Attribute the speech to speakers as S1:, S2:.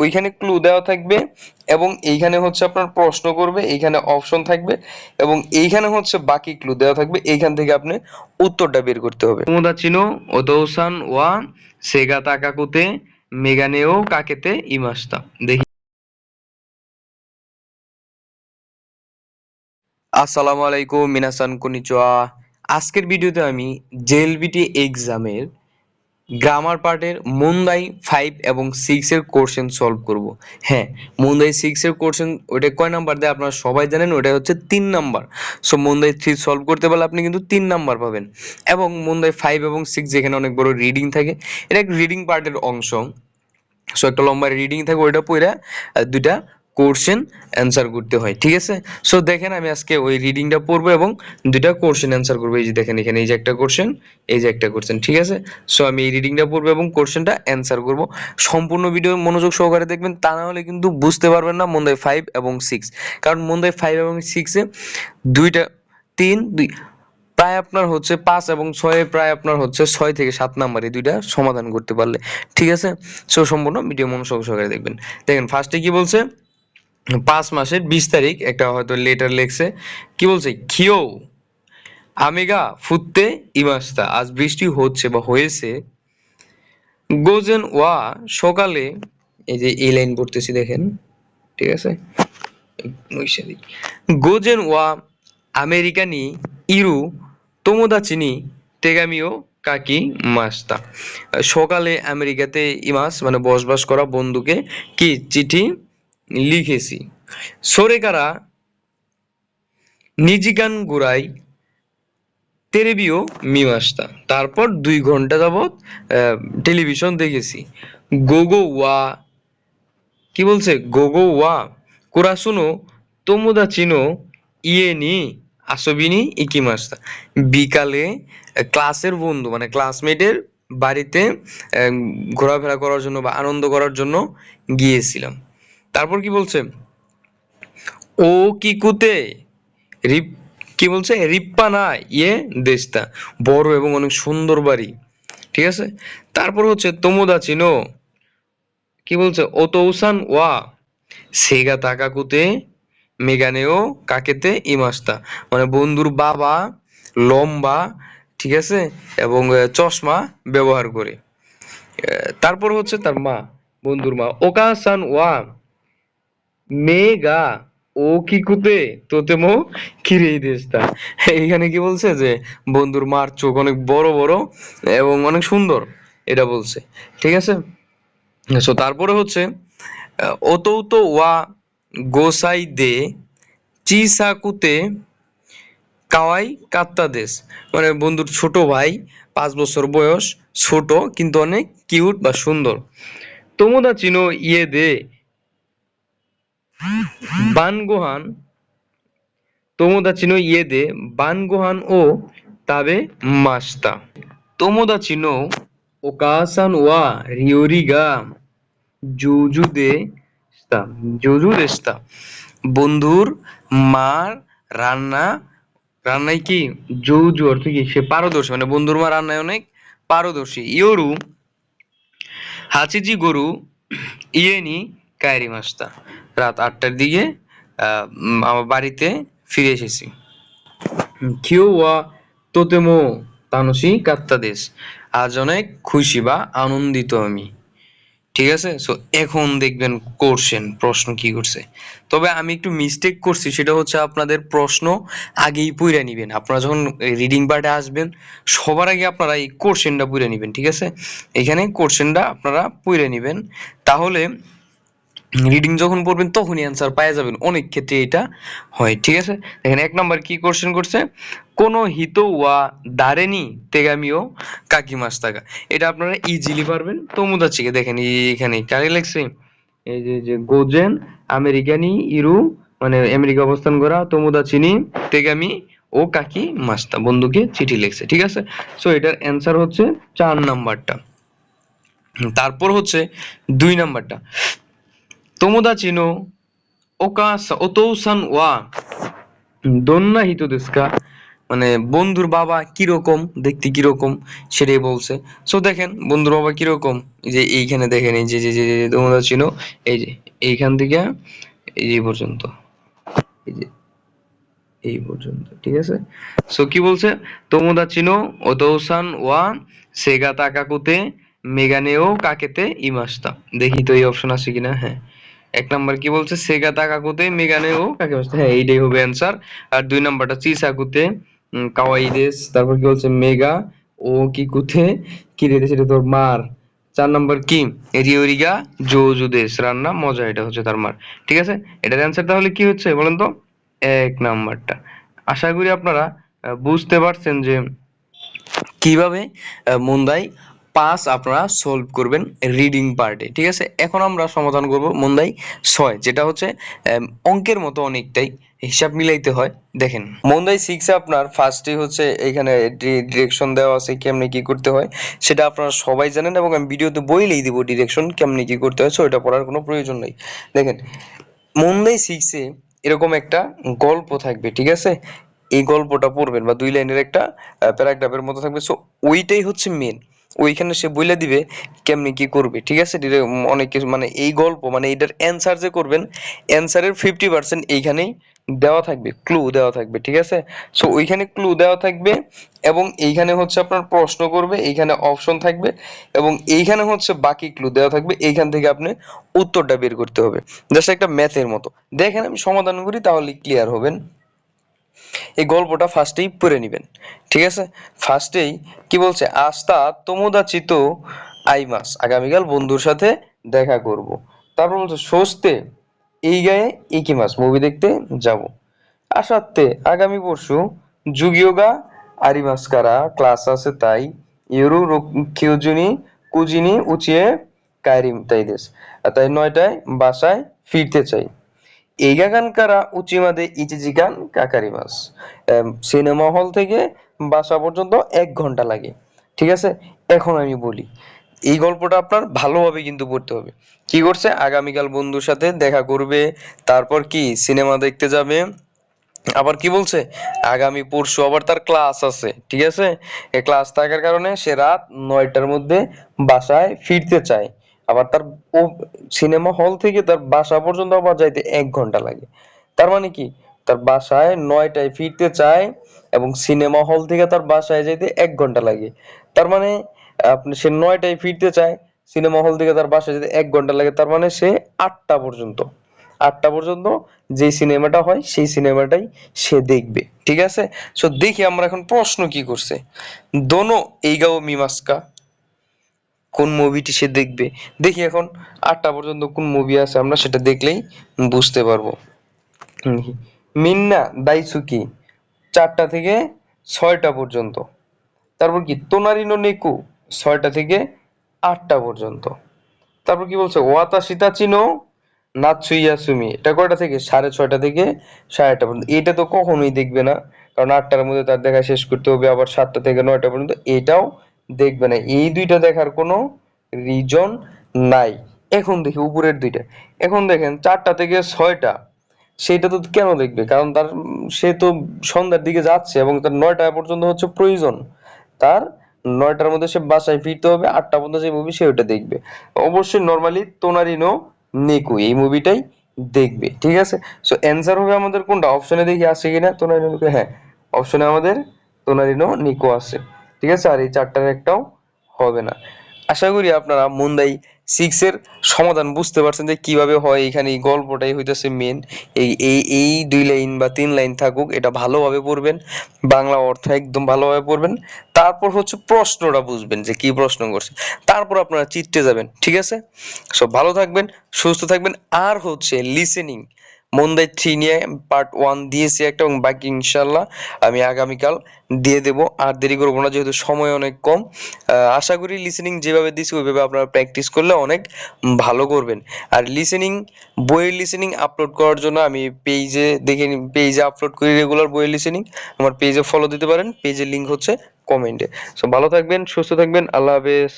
S1: ওইখানে ক্লু দেওয়া থাকবে এবং এইখানে হচ্ছে আপনার প্রশ্ন করবে এইখানে অপশন থাকবে এবং এইখানে হচ্ছে বাকি ক্লু দেওয়া থাকবে এইখান থেকে আপনি উত্তরটা বের করতে হবে। তোমরা চিনো ওদৌসান ওয়া সেগা তাকাকুতে মেগানেও কাকেতে ইমাস্তা। দেখি। আসসালামু আলাইকুম মিনাসান কনিচুয়া। আজকের ভিডিওতে আমি জেএলবিটি এক্সামের গ্রামার পার্টের মুন্দাই ফাইভ এবং সিক্স এর কোশ্চেন সলভ করব। হ্যাঁ মুন্দাই সিক্স এর কোশ্চেন ওটা কয় নাম্বার দেয় আপনারা সবাই জানেন ওটা হচ্ছে তিন number so Mumbai three solve করতে পারলে আপনি কিন্তু তিন নাম্বার পাবেন। এবং মুন্দাই ফাইভ এবং সিক্স যেখানে অনেক বড় রিডিং থাকে, এটা এক রিডিং পার্টের অংশ। সো একটা লম্বা রিডিং থাকে, ওইটা পড়ে দুইটা কোশ্চেন অ্যান্সার করতে হয়, ঠিক আছে? সো দেখেন আমি আজকে ওই রিডিংটা পড়ব এবং দুইটা কোশ্চেন অ্যান্সার করব। এই যে দেখেন এখানে এই যে একটা কোশ্চেন এই যে একটা কোশ্চেন ঠিক আছে? সো আমি এই রিডিংটা পড়ব এবং কোশ্চেনটা অ্যান্সার করব। সম্পূর্ণ ভিডিও মনোযোগ সহকারে দেখবেন, তা না হলে কিন্তু বুঝতে পারবেন না মন্দাই ফাইভ এবং সিক্স কারণ মন্দাই ফাইভ এবং সিক্সে দুইটা, তিন, দুই, প্রায় আপনার হচ্ছে পাঁচ এবং ছয়ে প্রায় আপনার হচ্ছে ছয় থেকে সাত নাম্বার এই দুইটা সমাধান করতে পারলে, ঠিক আছে? সো সম্পূর্ণ ভিডিও মনোযোগ সহকারে দেখবেন। দেখেন ফার্স্টে কি বলছে? পাঁচ মাসের বিশ তারিখ একটা হয়তো লেটার লেখছে। কি বলছে? খিও আমেগা ফুটতে ইমাস্তা। আজ বৃষ্টি হচ্ছে বা হয়েছে। গোজেন ওয়া সকালে, এই যে এই লাইন পড়তেছি দেখেন, ঠিক আছে? গোজেন ওয়া আমেরিকানি, ইরু, তোমোদা চিনি, তেগামিও, কাকি, মাস্তা। সকালে আমেরিকাতে ইমাস মানে বসবাস করা বন্ধুকে কি? চিঠি লিখেছি। সোরেকারা নিজিগান গুড়াই, তেরেবিও, মিমাস্তা। তারপর দুই ঘণ্টা যাবৎ টেলিভিশন দেখেছি। গোগো ওয়া, কি বলছে? গোগো ওয়া, কোরাসুনো, তোমোদা চিনো ইয়ে নি আসবিনি ইকিমাস্তা। বিকালে ক্লাসের বন্ধু মানে ক্লাসমেটের বাড়িতে ঘোরাফেরা করার জন্য বা আনন্দ করার জন্য গিয়েছিলাম। তারপর কি বলছে? ও কিকুতে রিপ, কি বলছে? রিপ্পানা ইয়ে দেশটা। বড় এবং অনেক সুন্দর বাড়ি। ঠিক আছে? তারপর হচ্ছে, তোমোদা চিনো? কি বলছে? ওতৌসান ওয়া। সেগা তাকাকুতে মেগানেও কাকেতে, ইমাস্তা। মানে বন্ধুর বাবা, লম্বা, ঠিক আছে? এবং চশমা ব্যবহার করে। তারপর হচ্ছে তার মা, বন্ধুর মা। ওকাসান ওয়া। মেগা ও কি কুতে? তোতেমো কিরেই দেশটা। এইখানে কি বলছে যে, বন্ধুর মার চোখ অনেক বড় বড় এবং অনেক সুন্দর, এটা বলছে। ঠিক আছে? সো তারপরে হচ্ছে ওতৌতো ওয়া গোসাই দে চিসাকুতে কাওয়াই কাত্তা দেশ। মানে বন্ধুর ছোট ভাই, পাঁচ বছর বয়স, ছোট, কিন্তু অনেক কিউট বা সুন্দর। তোমোদা চিনো ইয়ে দে বানগোহান তোমোদা চিনো ইয়ে দে বানগোহান ও তাবে মাস্তা তোমোদা চিনো ওকাসান ওয়া রিওরিগা জুজু দে জুজু বন্ধুর মার রান্না, রান্নায় কি জৌজু অর্থ কি? সে পারদর্শী মানে বন্ধুর মা রান্নায় অনেক পারদর্শী। ইয়োরু, হাচিজি গরু, ইয়েনি কায়রি মাস্তা রাত আটটার দিকে আমার বাড়িতে ফিরে এসেছি। কিউ ওয়া তোতেমো তানসি কাত্তাদেশ আজ অনেক খুশি বা আনন্দিত আমি। ঠিক আছে? সো এখন দেখবেন কোশ্চেন প্রশ্ন কি করছে। তবে আমি একটু মিস্টেক করছি, সেটা হচ্ছে আপনাদের প্রশ্ন আগেই পুইরা নিবেন। আপনারা যখন রিডিং পার্টে আসবেন, সবার আগে আপনারা এই কোশ্চেনটা পুইরা নিবেন, ঠিক আছে? এখানে কোশ্চেনটা আপনারা পুইরা নিবেন। তাহলে রিডিং যখন পড়বেন তখনই অ্যান্সার পাওয়া যাবেন। অনেক ক্ষেত্রে এটা হয়, ঠিক আছে? এখানে এক নাম্বার কি কোশ্চেন করছে? কোন হিত ওয়া দারেনি তেগামিও কাকি মাস টাকা এটা আপনারা ইজিলি পারবেন। তমুদাচিকে দেখেন এখানে কারে লেখছে? এই যে যে, গোজেন, আমেরিকানি, ইরু মানে আমেরিকা অবস্থান করা তমুদা চিনি তেগামি ও কাকি মাস্তা বন্ধুকে চিঠি লিখছে, ঠিক আছে? সো এটার অ্যান্সার হচ্ছে চার নাম্বারটা তারপর হচ্ছে দুই নাম্বারটা ওতৌসান মানে বন্ধুর বাবা কীরকম দেখতে কীরকম সেটাই বলছে সো দেখেন বন্ধুর বাবা কীরকম যে এইখানে দেখেন এই যে যে যে তোমরা চিনো এই যে এইখান থেকে এই যে পর্যন্ত এই যে এই পর্যন্ত ঠিক আছে সো কি বলছে তোমরা চিনো ওদৌসান ওয়া সেগা তাকাকুতে মেগানেও কাকেতে ইমাস্তা দেখি তো এই অপশন আছে কিনা হ্যাঁ এক নাম্বার কি বলছে? সেগা তাকাকুতে ও কাকে ইমাস্তা হ্যাঁ এইটাই হবে অ্যান্সার আর দুই নাম্বারটা চিসাকুতে কাওয়াইদেস তারপর কি বলছে? মেগা, ও কি কুতে? কি রে সেটা তোর মার। চার নাম্বার কি? রিওরিগা জোজুদেস রান্না, মজা, এটা হচ্ছে তার মার। ঠিক আছে? এটার অ্যান্সার তাহলে কি হচ্ছে বলেন তো? এক নাম্বারটা। আশা করি আপনারা বুঝতে পারছেন যে, কীভাবে মুন্দাই পাঁচ আপনারা সলভ করবেন রিডিং পার্টে ঠিক আছে? এখন আমরা সমাধান করব মুন্দাই ছয়, যেটা হচ্ছে অঙ্কের মতো অনেকটাই হিসাব মিলাইতে হয়। দেখেন মন্দাই সিক্সে আপনার ফার্স্টে হচ্ছে এখানে ডিরেকশন দেওয়া আছে কেমনে কি করতে হয়, সেটা আপনারা সবাই জানেন এবং আমি ভিডিওতে বইলেই দিব ডিরেকশন কেমনি কি করতে হয় ওইটা পড়ার কোনো প্রয়োজন নেই। দেখেন মন্দাই সিক্সে এরকম একটা গল্প থাকবে, ঠিক আছে? এই গল্পটা পড়বেন বা দুই লাইনের একটা প্যারাগ্রাফের মতো থাকবে সো ওইটাই হচ্ছে মেন ওইখানে সে বলে দিবে কেমনি কি করবে, ঠিক আছে? অনেক কিছু মানে এই গল্প মানে এটার অ্যান্সার যে করবেন অ্যান্সারের ফিফটি পার্সেন্ট এইখানেই দেওয়া থাকবে ক্লু দেওয়া থাকবে, ঠিক আছে? সো ওইখানে ক্লু দেওয়া থাকবে এবং এইখানে হচ্ছে আপনার প্রশ্ন করবে, এইখানে অপশন থাকবে এবং এইখানে হচ্ছে বাকি ক্লু দেওয়া থাকবে, এইখান থেকে আপনি উত্তরটা বের করতে হবে। জাস্ট একটা ম্যাথের মতো। দেখেন, আমি সমাধান করি, তাহলে ক্লিয়ার হবেন। এই গল্পটা ফার্স্টেই পড়ে নেবেন, ঠিক আছে? ফার্স্টেই কি বলছে? আস্তা তোমোদাচিত আইমাস। আগামীকাল বন্ধুর সাথে দেখা করব। তারপর বলছে, সস্তে, এই গায়ে ইকিমাস মুভি দেখতে যাব। আসাতে আগামী পরশু যুগিয়োগা আরিমাস্কারা ক্লাস আছে তাই, ইউরু কিউজুনি কুজিনি, উচিয়ে কাইরিম তাইদেস আর তাই নয়টায় বাসায় ফিরতে চাই। এইগাগানকারা উচিমাদে ইচিজিকান কাকারিমাস সিনেমা হল থেকে বাসা পর্যন্ত এক ঘণ্টা লাগে। ঠিক আছে? এখন আমি বলি, এই গল্পটা আপনার ভালোভাবে কিন্তু পড়তে হবে। কি করছে? আগামীকাল বন্ধুর সাথে দেখা করবে, তারপর কি সিনেমা দেখতে যাবে। আবার কি বলছে? আগামী পরশু আবার তার ক্লাস আছে। ঠিক আছে? ক্লাস থাকার কারণে সে রাত নয়টার মধ্যে বাসায় ফিরতে চায়। আবার তার ও সিনেমা হল থেকে তার বাসা পর্যন্ত আবার যাইতে এক ঘণ্টা লাগে। তার মানে কি? তার বাসায় নয়টায় ফিরতে চায় এবং সিনেমা হল থেকে তার বাসায় যেতে এক ঘণ্টা লাগে। তার মানে আপনি সে নয়টায় ফিরতে চায় সিনেমা হল থেকে তার বাসায় যেতে এক ঘণ্টা লাগে, তার মানে সে আটটা পর্যন্ত। আটটা পর্যন্ত যে সিনেমাটা হয়, সেই সিনেমাটাই সে দেখবে। ঠিক আছে? সো দেখি আমরা এখন প্রশ্ন কি করছে। দোনো এই গাও মিমাস্কা কোন মুভিটি সে দেখবে? দেখি এখন আটটা পর্যন্ত কোন মুভি আছে আমরা সেটা দেখলেই বুঝতে পারব। মিন্না, দাইসুকি, চারটা থেকে ছয়টা পর্যন্ত। তারপর কি? তোনারিনো নেকু, ছয়টা থেকে আটটা পর্যন্ত। তারপর কি বলছে? ওয়াতা সীতাচিনো নাৎসুইয়াসুমি এটা কয়টা থেকে? সাড়ে ছয়টা থেকে সাড়ে আটটা পর্যন্ত। এটা তো কখনোই দেখবে না, কারণ আটটার মধ্যে তার দেখা শেষ করতে হবে, আবার সাতটা থেকে নয়টা পর্যন্ত, এটাও দেখবে না, এই দুইটা দেখার কোনো রিজন নাই। এখন দেখি উপরের দুইটা। এখন দেখেন, চারটা থেকে ছয়টা সেটা তো কেন দেখবে? কারণ তার, সে তো সন্ধ্যার দিকে যাচ্ছে এবং তার নয়টা পর্যন্ত হচ্ছে প্রয়োজন। তার নয়টার মধ্যে সে বাসায় ফিরতে হবে, আটটা পর্যন্ত যে মুভি সে ওটা দেখবে। অবশ্যই নর্মালি তোনারিনো নেকু এই মুভিটাই দেখবে, ঠিক আছে? সো অ্যান্সার হবে আমাদের কোনটা? অপশনে দেখি আছে কিনা? তোনারিনো হ্যাঁ অপশনে আমাদের তোনারিনো নিকো আছে ঠিক আছে? আর এই চারটার একটাও হবে না। আশা করি আপনারা মুন্দাই সিক্স এর সমাধান বুঝতে পারছেন যে কীভাবে হয়। এখানে এই গল্পটাই হইতেছে মেন এই এই এই দুই লাইন বা তিন লাইন থাকুক, এটা ভালোভাবে পড়বেন। বাংলা অর্থ একদম ভালোভাবে পড়বেন। তারপর হচ্ছে প্রশ্নটা বুঝবেন যে কি প্রশ্ন করছে। তারপর আপনারা চিত্তে যাবেন, ঠিক আছে? সব ভালো থাকবেন, সুস্থ থাকবেন। আর হচ্ছে লিসেনিং মন্দাই থ্রি নিয়ে পার্ট ওয়ান দিয়েছি একটা এবং বাকি ইনশাল্লাহ আমি আগামীকাল দিয়ে দেব। আর দেরি করব না, যেহেতু সময় অনেক কম। আশা করি লিসেনিং যেভাবে দিছি ওইভাবে আপনারা প্র্যাকটিস করলে অনেক ভালো করবেন। আর লিসেনিং বইয়ের লিসেনিং আপলোড করার জন্য আমি পেজে দেখে পেজে আপলোড করি রেগুলার বইয়ের লিসেনিং আমার পেজে ফলো দিতে পারেন পেজের লিংক হচ্ছে কমেন্টে সো ভালো থাকবেন, সুস্থ থাকবেন, আল্লাহ হাফেজ।